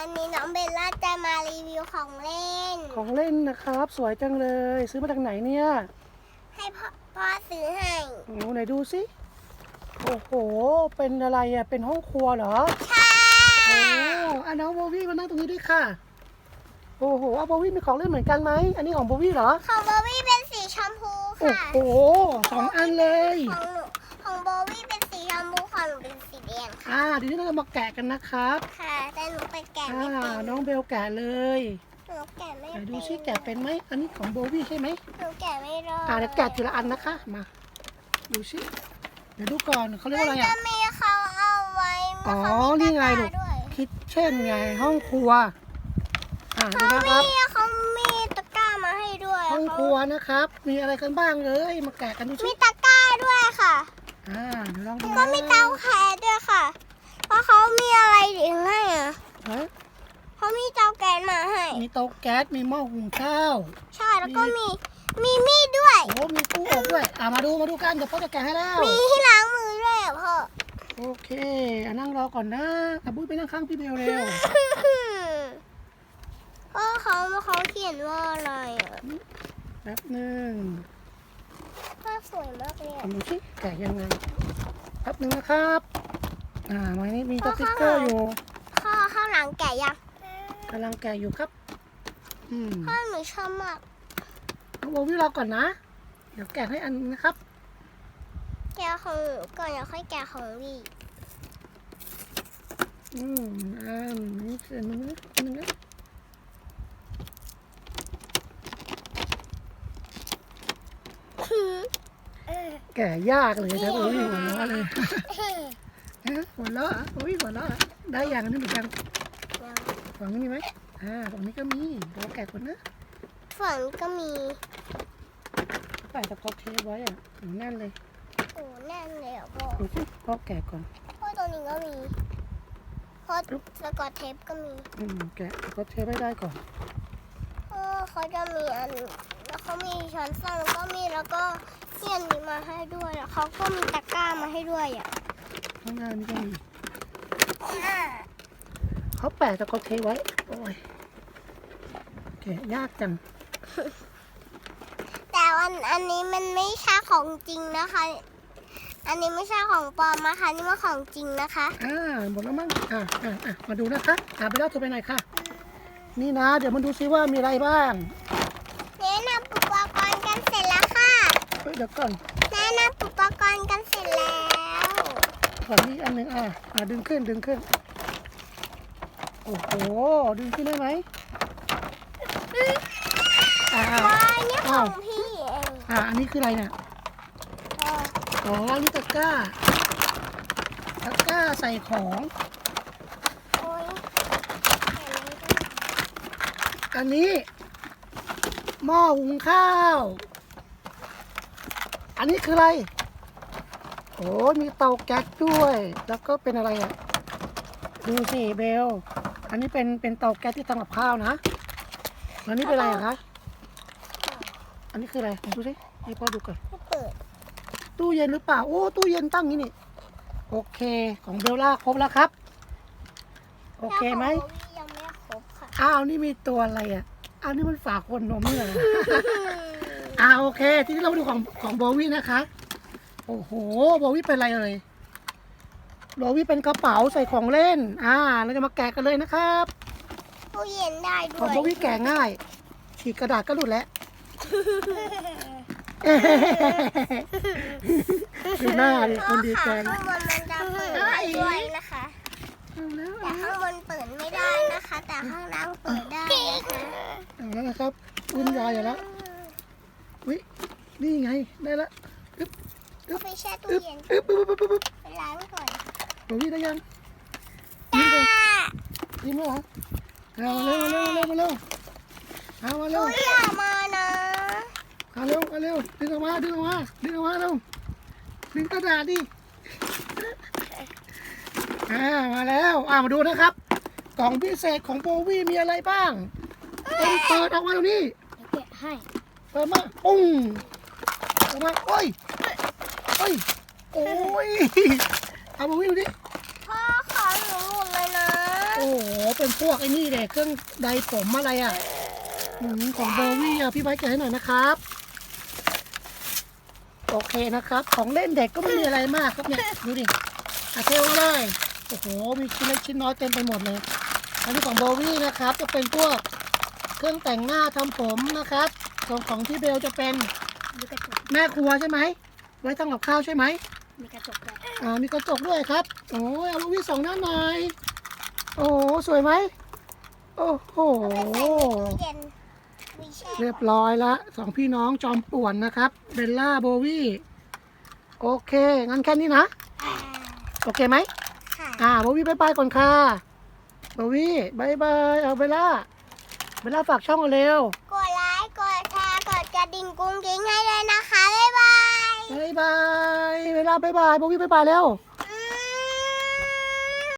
วันนี้น้องเบลล่าจะมารีวิวของเล่น ของเล่นนะครับ สวยจังเลย ซื้อมาจากไหนเนี่ย ให้พ่อพ่อซื้อให้โอ้โหไหนดูสิโอ้โห เป็นอะไรอะ เป็นห้องครัวเหรอค่ะโอ้อะน้องโบวี่มานั่งตรงนี้ด้วยค่ะ โอ้โหอะโบวี่มีของเล่นเหมือนกันไหม อันนี้ของโบวี่เหรอ ของโบวี่เป็นสีชมพูโอ้ค่ะโหสองอันเลย ของหนูของโบวี่เป็นสีชมพูของ หนูเป็นสีแดงค่ะอ่าเดี๋ยวนี้เราจะมาแกะกันนะครับค่ะแต่หนูไปแกะอ่าไม่เป็นน้องเบลแกะเลยหนูแกะไม่ไหนเป็นดูซิแกะเป็นไหมอันนี้ของโบวี่ใช่ไหมหนูแกะไม่รอดอ่าเดี๋ยวแกะทีละอันนะคะมาดูซิเดี๋ยวดูก่อนเขาเรียกว่าอะไรมันอะจะมีเขาเอาไว้อ๋อเขามีนี่ไงตะลูกร้ากด้วยคิดเช่นไงห้องครัวอ่าดูเขานะครับ มีเขามีตะกร้ามาให้ด้วยห้องครัวนะครับ มีอะไรกันบ้างเลยมาแกะกันดูมีสิตะกร้าด้วยค่ะ อ่าเดี๋ยวลองดูก็มีเตาแก๊สด้วยค่ะ เพราะเขามีอะไรถึงให้อะฮะเขามีเตาแก๊สมาให้ มีเตาแก๊ส มีหม้อหุงข้าว ใช่ แล้วก็มี มีมีดด้วย โอ้ มีตู้อบด้วย อ่ามาดู มาดูกัน เดี๋ยวพ่อจะแกะให้แล้ว มีที่ล้างมือด้วยอะพ่อ โอเคอะนั่งรอก่อนนะอะบุ้ยไปนั่งข้างพี่เบลเร็วพ่อเขาเขาเขียนว่าอะไรอะ แป๊บหนึ่ง พ่อสวยมากเลยอะทำดูสิแกะยังไงแป๊บหนึ่งนะครับ อ่าวันนี้มีสติ๊กเกอร์อยู่พ่อข้างหลังแกะยังกำลังแกะอยู่ครับ อืมพ่อหนูชอบมากน้องโบวี่รอก่อนนะ เดี๋ยวแกะให้อันนึงนะครับ แกะของหนูก่อนแล้วค่อยแกะของวีอืมอ่านี่คืออันนึงนะอันนึงนะ แกะยากเลยนะโบวี่หัวเราะเลยเอ๊ะหัวเราะอะโบวี่หัวเราะอะได้อย่างอันนี้เหมือนกันฝั่งนี้มีไหมอ่าฝั่งนี้ก็มีเดี๋ยวเราแกะก่อนนะฝั่งก็มีใส่ตะกอบเทปไว้อะถึงแน่นเลยโอ้แน่นเลยอะพ่อดูสิพ่อแกะก่อนพ่อตัวนี้ก็มีพ่อสกอตเทปก็มีอืมแกะตะกอบเทปให้ได้ก่อนพ่อเขาจะมีอันแล้วเขามีช้อนส้อมแล้วก็มีแล้วก็ เสี้ยนนี้มาให้ด้วยแล้วเขาก็มีตะกร้ามาให้ด้วยอะข้างหน้านี่ก็มีเขาแปะตะกอบเทปไว้ โอ้ยแกะยากจัง แต่อันอันนี้มันไม่ใช่ของจริงนะคะ อันนี้ไม่ใช่ของปลอมนะคะนี่มันของจริงนะคะอ่าหมดแล้วมั้ง อ่าอ่าอ่ามาดูนะคะอ่าไปแล้วเธอไปไหนค่ะ นี่นะ เดี๋ยวมาดูซิว่ามีอะไรบ้าง แนะนำอุปกรณ์กันเสร็จแล้วค่ะ เฮ้ยเดี๋ยวก่อนแนะนำอุปกรณ์กันเสร็จแล้วก่อนนี้อันหนึ่งอ่าอ่าดึงขึ้นดึงขึ้น โอ้โห ดึงขึ้นได้ไหมอ่าอ่าว้ายนี่ของพี่เองอ่าอันนี้คืออะไรเนี่ยพ่ออ๋อนี่ตะกร้าตะกร้าใส่ของ โอ้ยอันนี้หม้อหุงข้าว อันนี้คืออะไร โอ้มีเตาแก๊สด้วย แล้วก็เป็นอะไรอะ ดูสิเบล อันนี้เป็นเป็นเตาแก๊สที่ทำกับข้าวนะ แล้วนี่เป็นอะไรอะคะ อันนี้คืออะไรไหนดูสิให้พ่อดูก่อนไม่เปิดตู้เย็นหรือเปล่า โอ้ ตู้เย็นตั้งนี้นี่ โอเค ของเบลล่าครบแล้วครับ โอเคไหมแต่ของพี่ยังไม่ครบค่ะ อ้าว นี่มีตัวอะไรอะ อ้าว นี่มันฝากคนนมเนี่ยเหร ออ่าโอเค ทีนี้เรามาดูของของโบวี่นะคะ โอ้โหโบวี่เป็นอะไรเอ่ยโบวี่เป็นกระเป๋าใส่ของเล่น อ่าเราจะมาแกะกันเลยนะครับ ตู้เย็นได้ด้ขอวงยโบวี่แกะง่ายฉีกกระดาษก็หลุดแล้ว ดูหน้าดิคนดีใจข้างบนมันจะเปิดได้ด้วยนะคะเอาแล้วแต่ข้างบนเปิดไม่ได้นะคะ แต่ข้างล่างเปิดได้นะคะ เอาแล้วนะครับวุ่นวายอยู่แล้ว วินี่ไงได้ละเอาไปแช่ตู้อึ๊บเย็นอึ๊บอึ๊บอึ๊บอึ๊บอึ๊บไปล้างก่อนโบวี่ได้ยังจ้ายิ้มแล้วเหรอเอาเร็วเร็วเร็วมาเร็วเอามาเร็ตู้วอย่ามานะเอาเร็วเอาเร็วดึงออกมาดึงออกมาดึงออกมาเร็วดึงกระดาษดิอ่ามาแล้วอ่ามาดูนะครับ กล่องพิเศษของโบวี่มีอะไรบ้างเป็นเปิดออกมาตรงนี้เก็บให้ เปิดมาปุ้งออกมาโอ้ยโอ้ยโอ้ยเอาโบวี่ดูดิพ่อขอหนูหมดเลยนะโอ้โหเป็นพวกไอ้นี่เลยเครื่องใดผมอะไรอะอืมของโบวี่อะพี่ไบค์แกะให้หน่อยนะครับโอเคนะครับ ของเล่นเด็กก็ไม่มีอะไรมากครับเนี่ยดูดิอาเทลเลยโอ้โหมีชิ้นเล็กชิ้นน้อยเต็มไปหมดเลยอันนี้ของโบวี่นะครับ จะเป็นพวกเครื่องแต่งหน้าทำผมนะครับ ส่วนของที่เบลจะเป็นมีกระจกแม่ครัวใช่ไหม ไว้ทำกับข้าวใช่ไหม มีกระจกด้วยอ่า มีกระจกด้วยครับ โอ้ยเอาลูกวิสองหน้าหน่อย โอ้โหสวยไหม โอ้โห เอาไปใส่ในตู้เย็นมีแช่เรียบร้อยละสองพี่น้องจอมป่วนนะครับ เบลล่าโบวี่ โอเค งั้นแค่นี้นะ อ่าโอเคไหม ค่ะอ่าโบวี่บายบายก่อนค่ะโบวี่บายบาย เอาเบลล่า เบลล่าฝากช่องเอาเร็ว กดไลค์ กดแชร์ ก ดิ่งกุ้งกิ้งให้เลยนะคะ บ๊ายบาย บายบาย เวลาบายบายพวกพี่บายบายแล้ว